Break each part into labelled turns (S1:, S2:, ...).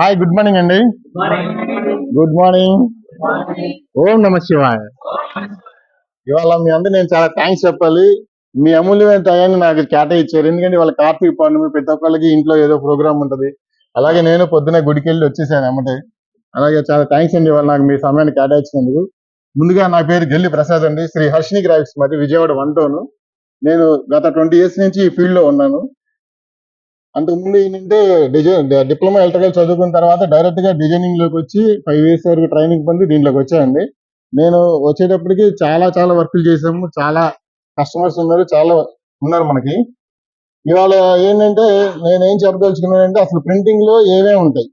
S1: Hi good morning అండి good morning ఓం నమ శివాయ. ఇవాళ మీ అందరూ నేను చాలా థ్యాంక్స్ చెప్పాలి. మీ అమూల్యమైన టయాన్ని నాకు కేటాయించారు. ఎందుకంటే వాళ్ళ కార్తీక పౌర్ణమి ప్రతి ఒక్కళ్ళకి ఇంట్లో ఏదో ప్రోగ్రామ్ ఉంటది. అలాగే నేను పొద్దున గుడికి వెళ్ళి వచ్చేసాను అమ్మటే. అలాగే చాలా థ్యాంక్స్ అండి వాళ్ళు నాకు మీ సమయాన్ని కేటాయించినందుకు. ముందుగా నా పేరు గెల్లి ప్రసాద్ అండి. శ్రీ హర్షిని గ్రాఫిక్స్ మరి విజయవాడ వన్ టౌన్. నేను గత ట్వంటీ ఇయర్స్ నుంచి ఈ ఫీల్డ్లో ఉన్నాను. అంతకుముందు ఏంటంటే డిజైన్ డిప్లొమా ఎలక్ట్రికల్ చదువుకున్న తర్వాత డైరెక్ట్గా డిజైనింగ్లోకి వచ్చి ఫైవ్ ఇయర్స్ వరకు ట్రైనింగ్ పొంది దీంట్లోకి వచ్చాయండి నేను వచ్చేటప్పటికి చాలా చాలా వర్కులు చేసాము చాలా కస్టమర్స్ ఉన్నారు. చాలా ఉన్నారు మనకి. ఇవాళ ఏంటంటే నేను ఏం చెప్పదలుచుకున్నానంటే అసలు ప్రింటింగ్లో ఏమేమి ఉంటాయి.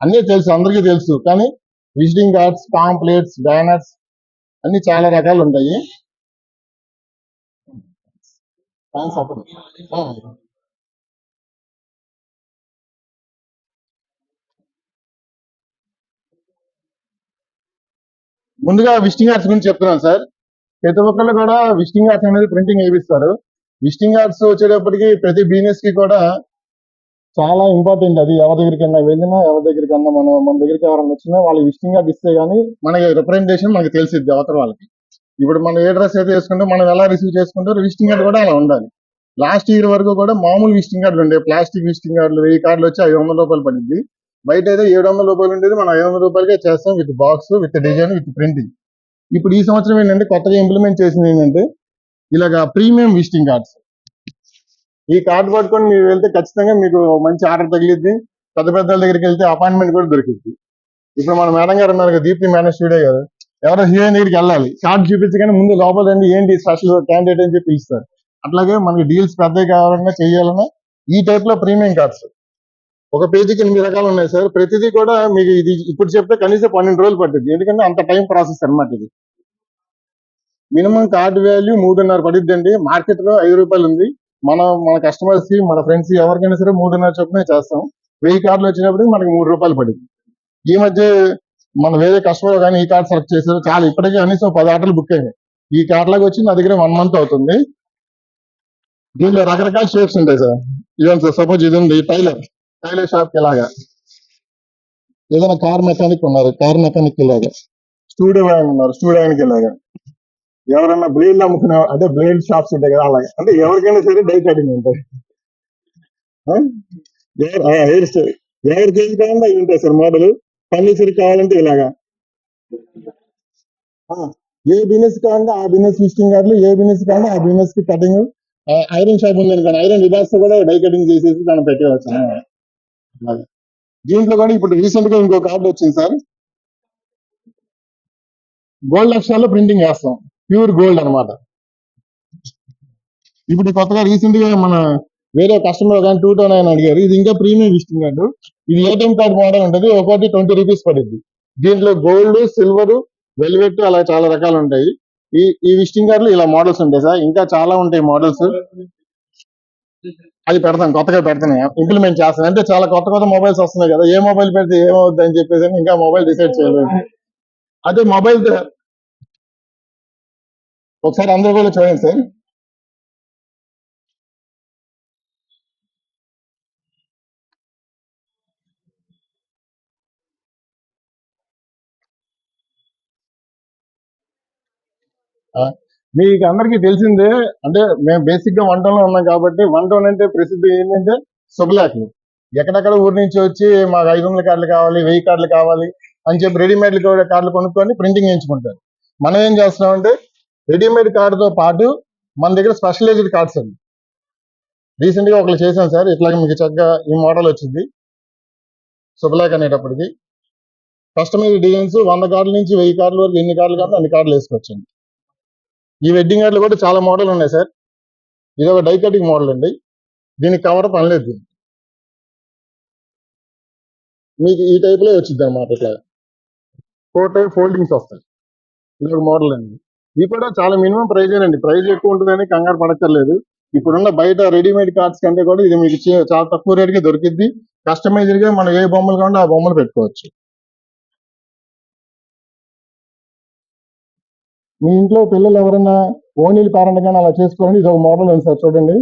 S1: అన్నీ తెలుసు. అందరికీ తెలుసు. కానీ విజిటింగ్ కార్డ్స్ పాంప్లెట్స్ బ్యానర్స్ అన్ని చాలా రకాలు ఉంటాయి ముందుగా విజిటింగ్ ఆర్ట్స్ గురించి చెప్తున్నాను సార్. ప్రతి ఒక్కళ్ళు కూడా విజిటింగ్ ఆర్ట్స్ అనేది ప్రింటింగ్ వేయిస్తారు విజిటింగ్ ఆర్ట్స్ వచ్చేటప్పటికి ప్రతి బిజినెస్కి కూడా చాలా ఇంపార్టెంట్ అది. ఎవరి దగ్గరికైనా వెళ్ళినా ఎవరి దగ్గరికన్నా మనం మన దగ్గరికి ఎవరైనా వచ్చినా వాళ్ళు విజిటింగ్ కార్డ్ ఇస్తే గానీ మనకి రిప్రజెంటేషన్ మనకి తెలిసిద్ది అవతల వాళ్ళకి. ఇప్పుడు మనం ఏ డ్రెస్ అయితే వేసుకుంటాం మనం ఎలా రిసీవ్ చేసుకుంటారు విజిటింగ్ కార్డు కూడా అలా ఉండాలి. లాస్ట్ ఇయర్ వరకు కూడా మామూలు విజిటింగ్ కార్డులు ఉండే. ప్లాస్టిక్ విజిటింగ్ కార్డులు వెయ్యి కార్డులు వచ్చి ఐదు వందల రూపాయలు పడింది బయట అయితే ఏడు వందల రూపాయలు ఉండేది మనం ఐదు వందల రూపాయలకే చేస్తాం with box with design with printing ఇప్పుడు ఈ సంవత్సరం ఏంటంటే కొత్తగా ఇంప్లిమెంట్ చేసింది ఏంటంటే ఇలాగా ప్రీమియం విజిటింగ్ కార్డ్స్ ఈ కార్డు పట్టుకొని మీరు వెళ్తే ఖచ్చితంగా మీకు మంచి ఆర్డర్ తగిలిద్ది. పెద్ద పెద్ద దగ్గరికి వెళ్తే అపాయింట్మెంట్ కూడా దొరికిద్ది. ఇప్పుడు మన మేడం గారు ఉన్నారు దీప్తి మేనేజ్ స్టూడియో గారు. ఎవరో హీరోయిన్ దగ్గరికి వెళ్ళాలి. కార్డు చూపించగానే ముందు లోపల రండి ఏంటి స్పెషల్ క్యాండిడేట్ అని చెప్పి ఇస్తారు అట్లాగే మనకి డీల్స్ పెద్దవి కావాలన్నా చేయాలన్నా ఈ టైప్లో ప్రీమియం కార్డ్స్ ఒక పేజీకి ఎనిమిది రకాలు ఉన్నాయి సార్. ప్రతిదీ కూడా మీకు ఇది ఇప్పుడు చెప్తే కనీసం పన్నెండు రోజులు పడుతుంది ఎందుకంటే అంత టైం ప్రాసెస్ అనమాట ఇది. మినిమం కార్డు వాల్యూ మూడున్నర పడుద్ది అండి మార్కెట్లో ఐదు రూపాయలు ఉంది. మన మన కస్టమర్స్కి మన ఫ్రెండ్స్ ఎవరికైనా సరే మూడున్నర చొప్పునే చేస్తాం. వెయ్యి కార్డులు వచ్చినప్పుడు మనకి మూడు రూపాయలు పడింది ఈ మధ్య మన వేరే కస్టమర్ కానీ ఈ కార్డ్ సెలెక్ట్ చేశారు. చాలా ఇప్పటికే కనీసం పది ఆటలు బుక్ అయినాయి. ఈ కార్డ్ లాగా వచ్చి నా దగ్గర వన్ మంత్ అవుతుంది. దీనిలో రకరకాల షేప్స్ ఉంటాయి సార్. ఇదంతా సార్ సపోజ్ ఇది ఉంది టైలర్. టైలర్ షాప్కి ఇలాగా ఏదైనా కార్ మెకానిక్ ఉన్నారు కార్ మెకానిక్ ఇలాగా. స్టూడియో ఆయన ఉన్నారు స్టూడియో ఆయనకి ఇలాగా. ఎవరైనా బ్లేడ్ అమ్ముకునే అంటే బ్లేడ్ షాప్స్ ఉంటాయి కదా అలాగే. అంటే ఎవరికైనా సరే డై కటింగ్ ఉంటాయి. ఆ? ఎవరు- ఆ, ఎవరికి ఏది కావాలంటే అవి ఉంటాయి సార్ మోడల్. ఫర్నిచర్ కావాలంటే ఇలాగా. ఆ, ఏ బిజినెస్ కావాలంటే ఆ బిజినెస్ విజిటింగ్ కార్డులు ఏ బిజినెస్ కావాలంటే ఆ బిజినెస్కి కటింగ్ ఐరన్ షాప్ ఉంది కానీ ఐరన్ విభాగ్స్ కూడా డై కటింగ్ చేసేసి దాన్ని పెట్టేవచ్చు దీంట్లో కూడా ఇప్పుడు రీసెంట్గా ఇంకో కార్డు వచ్చింది సార్. గోల్డ్ అక్షరాల్లో ప్రింటింగ్ చేస్తాం ప్యూర్ గోల్డ్ అన్నమాట. ఇప్పుడు కొత్తగా రీసెంట్గా మన వేరే కస్టమర్ కానీ టూ టౌన్ ఆయన అడిగారు. ఇది ఇంకా ప్రీమియం విజిటింగ్ కార్డు ఇది ఏటీఎం కార్డు మోడల్ ఉంటుంది. ఒకటి ట్వంటీ రూపీస్ పడుద్ది. దీంట్లో గోల్డ్ సిల్వర్ వెల్వెట్ అలా చాలా రకాలు ఉంటాయి. ఈ ఈ విజిటింగ్ కార్డులు ఇలా మోడల్స్ ఉంటాయి సార్. ఇంకా చాలా ఉంటాయి మోడల్స్. అది పెడతాను కొత్తగా పెడతాను. ఇంప్లిమెంట్ చేస్తాను అంటే చాలా కొత్త కొత్త మొబైల్స్ వస్తున్నాయి కదా ఏ మొబైల్ పెడితే ఏమవుద్ది అని చెప్పేసి ఇంకా మొబైల్ డిసైడ్ చేయలేదు. అదే మొబైల్ ఒకసారి అందరూ కూడా చూడండి సార్. మీకు అందరికీ తెలిసిందే అంటే మేము బేసిక్గా వంటలో ఉన్నాం కాబట్టి వన్ అంటే ప్రసిద్ధి ఏంటంటే శుభలేఖలు. ఎక్కడెక్కడ ఊరి నుంచి వచ్చి మాకు ఐదు వందల కార్డులు కావాలి వెయ్యి కార్డులు కావాలి అని చెప్పి రెడీమేడ్ కార్డులు కొనుక్కొని ప్రింటింగ్ చేయించుకుంటారు. మనం ఏం చేస్తున్నామంటే రెడీమేడ్ కార్డుతో పాటు మన దగ్గర స్పెషలైజ్డ్ కార్డ్స్ అండి రీసెంట్గా ఒకళ్ళు చేశాం సార్ ఇట్లాగే మీకు చక్కగా ఈ మోడల్ వచ్చింది. శుభలేఖ అనేటప్పటికి. కస్టమైజ్ డిజైన్స్ వంద కార్డుల నుంచి వెయ్యి కార్డుల వరకు ఎన్ని కార్డులు కావాలో అన్ని కార్డులు వేసుకొచ్చండి. ఈ వెడ్డింగ్ కార్డులు కూడా చాలా మోడల్ ఉన్నాయి సార్ ఇది ఒక డై మోడల్ అండి. దీనికి కవర్ పనిలేదు మీకు ఈ టైప్లో వచ్చింది అనమాట ఇట్లా. ఫోర్ టైప్ ఫోల్డింగ్స్ వస్తాయి. ఇది ఒక మోడల్ అండి. ఇది కూడా చాలా మినిమం ప్రైజ్ అండి ప్రైజ్ ఎక్కువ ఉంటుందని కంగారు పడక్కర్లేదు. ఇప్పుడున్న బయట రెడీమేడ్ కార్డ్స్ కంటే కూడా ఇది మీకు చాలా తక్కువ రేట్కి దొరికిద్ది. కస్టమైజ్డ్ మనం ఏ బొమ్మలు కావాలంటే ఆ బొమ్మలు పెట్టుకోవచ్చు. మీ ఇంట్లో పిల్లలు ఎవరైనా ఓనీలు పేరెంట్ కానీ అలా చేసుకోండి ఇది ఒక మోడల్ ఉంది సార్ చూడండి.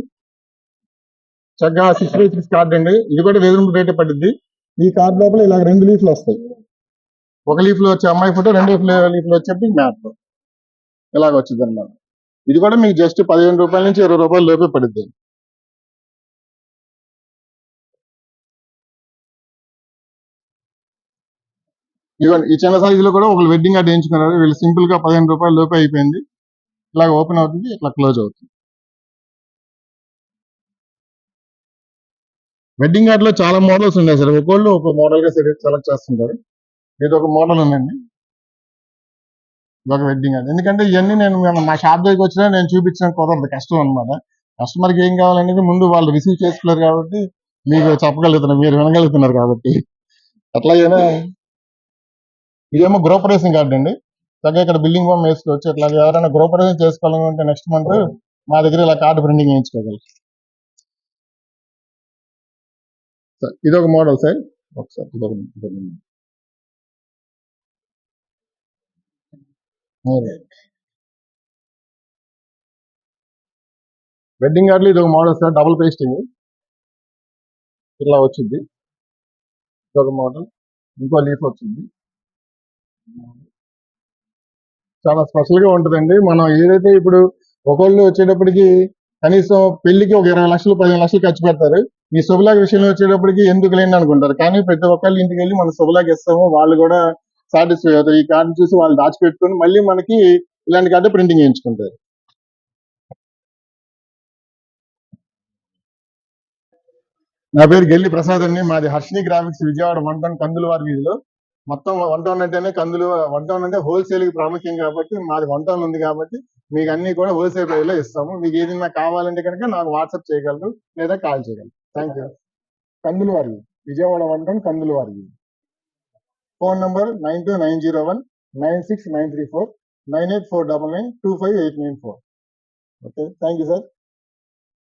S1: చక్కగా సిక్స్ బై సిక్స్ కార్డ్ అండి. ఇది కూడా వేదింపు రేట్ పడుద్ది ఈ కార్డు లోపల ఇలా రెండు లీఫ్లు వస్తాయి. ఒక లీఫ్లో వచ్చే అమ్మాయి ఫోటో రెండు లీఫ్లో వచ్చేప్పటికి మ్యాప్ ఇలాగ వచ్చింది అన్నమాట ఇది కూడా మీకు జస్ట్ పదిహేను రూపాయల నుంచి ఇరవై రూపాయల లోపే పడుద్ది ఇదిగోండి ఈ చిన్న సైజులో కూడా ఒకళ్ళు వెడ్డింగ్ కార్డ్ వేయించుకున్నారు వీళ్ళు సింపుల్గా పదిహేను రూపాయలు లోపే అయిపోయింది. ఇట్లా ఓపెన్ అవుతుంది ఇట్లా క్లోజ్ అవుతుంది. వెడ్డింగ్ కార్డ్లో చాలా మోడల్స్ ఉన్నాయి సార్. ఒక్కొళ్ళు ఒక మోడల్గా సెలెక్ట్ చేస్తుంటారు. ఇది ఒక మోడల్ ఉందండి. ఒక వెడ్డింగ్ కార్డ్ ఎందుకంటే ఇవన్నీ నేను మా షాప్ దగ్గరికి వచ్చినా నేను చూపించడం కుదరదు. కష్టం అనమాట కస్టమర్కి ఏం కావాలనేది ముందు వాళ్ళు రిసీవ్ చేసుకున్నారు కాబట్టి మీకు చెప్పగలుగుతున్నారు మీరు వినగలుగుతున్నారు కాబట్టి. అట్లాగేనా ఇదేమో గృహప్రవేశం కార్డు అండి. తగ్గ ఇక్కడ బిల్డింగ్ ఫామ్ వేసుకోవచ్చు. ఇట్లా ఎవరైనా గృహప్రవేశం చేసుకోవాలనుకుంటే నెక్స్ట్ మంత్ మా దగ్గర ఇలా కార్డు ప్రింటింగ్ వేయించుకోగలరు ఇది ఒక మోడల్ సార్ ఒకసారి ఇదొక వెడ్డింగ్ కార్డులు ఇది ఒక మోడల్ సార్ డబుల్ పేస్టింగ్ ఇట్లా వచ్చింది. ఇదొక మోడల్ ఇంకో లీఫ్ వచ్చింది. చాలా స్పెషల్గా ఉంటుందండి. మనం ఏదైతే ఇప్పుడు ఒకళ్ళు వచ్చేటప్పటికి కనీసం పెళ్ళికి ఒక ఇరవై లక్షలు పదిహేను లక్షలు ఖర్చు పెడతారు. ఈ శుభలాగ విషయంలో వచ్చేటప్పటికి ఎందుకు లేని అనుకుంటారు. కానీ ప్రతి ఒక్కళ్ళు ఇంటికి వెళ్ళి మనం శుభలాగ ఇస్తాము. వాళ్ళు కూడా సాటిస్ఫై అవుతారు. ఈ కార్డు చూసి వాళ్ళు దాచిపెట్టుకుని మళ్ళీ మనకి ఇలాంటి కార్డు ప్రింటింగ్ చేయించుకుంటారు. నా పేరు గెల్లి ప్రసాద్ అండి. మాది Harshini graphics Vijayawada one town Kandulavari వీధిలో. మొత్తం వన్ టౌన్ అంటేనే కందులు వన్ టౌన్ అంటే హోల్సేల్కి ప్రాముఖ్యం కాబట్టి మాది వన్ టౌన్ ఉంది కాబట్టి మీకు అన్ని కూడా హోల్సేల్ ప్రైస్లో ఇస్తాము. మీకు ఏదైనా కావాలంటే కనుక నాకు వాట్సాప్ చేయగలరు లేదా కాల్ చేయగలరు. థ్యాంక్ యూ కందులు వారి Vijayawada one town Kandulavari phone number nine two nine zero one nine six nine three four nine eight four double nine two five eight nine four okay thank you sir